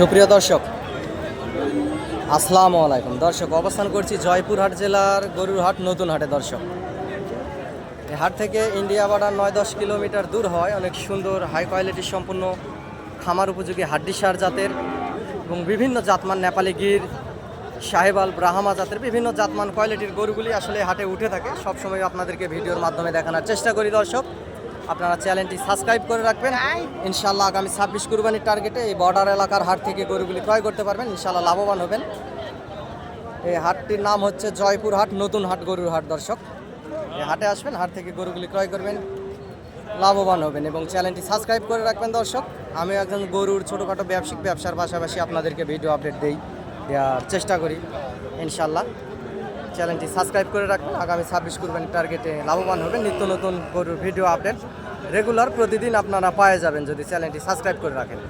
সুপ্রিয় দর্শক, আসসালামু আলাইকুম। দর্শক, অবস্থান করছি জয়পুরহাট জেলার গরুরহাট নতুন হাটে। দর্শক, এই হাট থেকে ইন্ডিয়া বর্ডার নয় দশ কিলোমিটার দূর হয়। অনেক সুন্দর হাই কোয়ালিটি সম্পূর্ণ খামার উপযোগী হাড্ডিসার জাতের এবং বিভিন্ন জাতমান নেপালি গির, সাহেবাল, ব্রাহ্মা জাতের বিভিন্ন জাতমান কোয়ালিটির গরুগুলি আসলে হাটে উঠে থাকে। সবসময় আপনাদেরকে ভিডিওর মাধ্যমে দেখানোর চেষ্টা করি দর্শক। আপনারা চ্যানেলটি সাবস্ক্রাইব করে রাখবেন। ইনশাল্লাহ আগামী ছাব্বিশ কুরবানির টার্গেটে এই বর্ডার এলাকার হাট থেকে গরুগুলি ক্রয় করতে পারবেন। ইনশাল্লাহ লাভবান হবেন। এই হাটটির নাম হচ্ছে জয়পুর হাট, নতুন হাট, গরুর হাট দর্শক। এই হাটে আসবেন, হাট থেকে গরুগুলি ক্রয় করবেন। লাভবান হবেন এবং চ্যানেলটি সাবস্ক্রাইব করে রাখবেন দর্শক। আমি একজন গরুর ছোটোখাটো ব্যবসায়িক ব্যবসার পাশাপাশি আপনাদেরকে ভিডিও আপডেট দেই, দেওয়ার চেষ্টা করি ইনশাল্লাহ চ্যানেলটি সাবস্ক্রাইব করে রাখবেন আগামী ছাব্বিশ কুরবানির টার্গেটে লাভবান হবেন। নিত্য নতুন গরুর ভিডিও আপডেট রেগুলার প্রতিদিন আপনারা পাওয়া যাবেন যদি চ্যানেলটি সাবস্ক্রাইব করে রাখেন।